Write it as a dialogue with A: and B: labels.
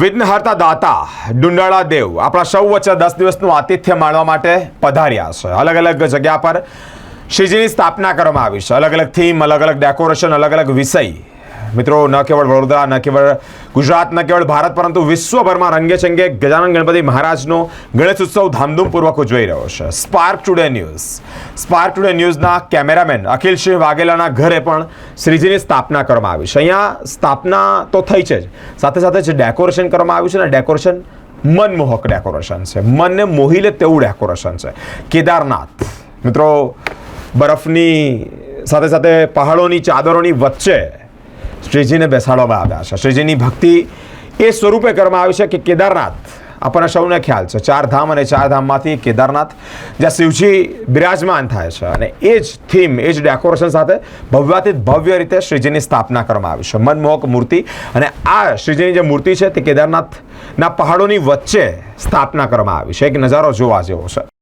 A: વિઘ્નહર્તા દાતા ડુંડાળા દેવ આપણા સૌ વચ્ચે દસ દિવસનું આતિથ્ય માણવા માટે પધાર્યા છે. અલગ અલગ જગ્યા પર શ્રીજીની સ્થાપના કરવામાં આવી છે. અલગ અલગ થીમ અલગ અલગ ડેકોરેશન અલગ અલગ વિષય મિત્રો, ન કેવળ વડોદરા, ન કેવળ ગુજરાત, ન કેવળ ભારત, પરંતુ વિશ્વભરમાં રંગે ચંગે ગજાનન ગણપતિ મહારાજનો ગણેશ ઉત્સવ ધામધૂમપૂર્વક ઉજવાઈ રહ્યો છે. Spark today news Spark today ન્યૂઝના cameraman Akhilsinh વાઘેલાના ઘરે પણ શ્રીજીની સ્થાપના કરવામાં આવી છે. અહીંયા સ્થાપના તો થઈ છે જ. સાથે સાથે જે ડેકોરેશન કરવામાં આવ્યું છે ને ડેકોરેશન મનમોહક ડેકોરેશન છે. મનને મોહી લે તેવું ડેકોરેશન છે. કેદારનાથ. મિત્રો, બરફની સાથે સાથે પહાડોની ચાદરોની વચ્ચે શ્રીજીને બેસાડવામાં આવ્યા છે. શ્રીજીની ભક્તિ એ સ્વરૂપે કરવામાં આવી છે કે કેદારનાથ આપણને સૌને ખ્યાલ છે. ચાર ધામ અને ચાર ધામમાંથી કેદારનાથ જ્યાં શિવજી બિરાજમાન થાય છે અને એ જ થીમ એ જ ડેકોરેશન સાથે ભવ્યાથી ભવ્ય રીતે શ્રીજીની સ્થાપના કરવામાં આવી છે. મનમોહક મૂર્તિ અને આ શ્રીજીની જે મૂર્તિ છે તે કેદારનાથના પહાડોની વચ્ચે સ્થાપના કરવામાં આવી છે. એક નજારો જોવા જેવો છે.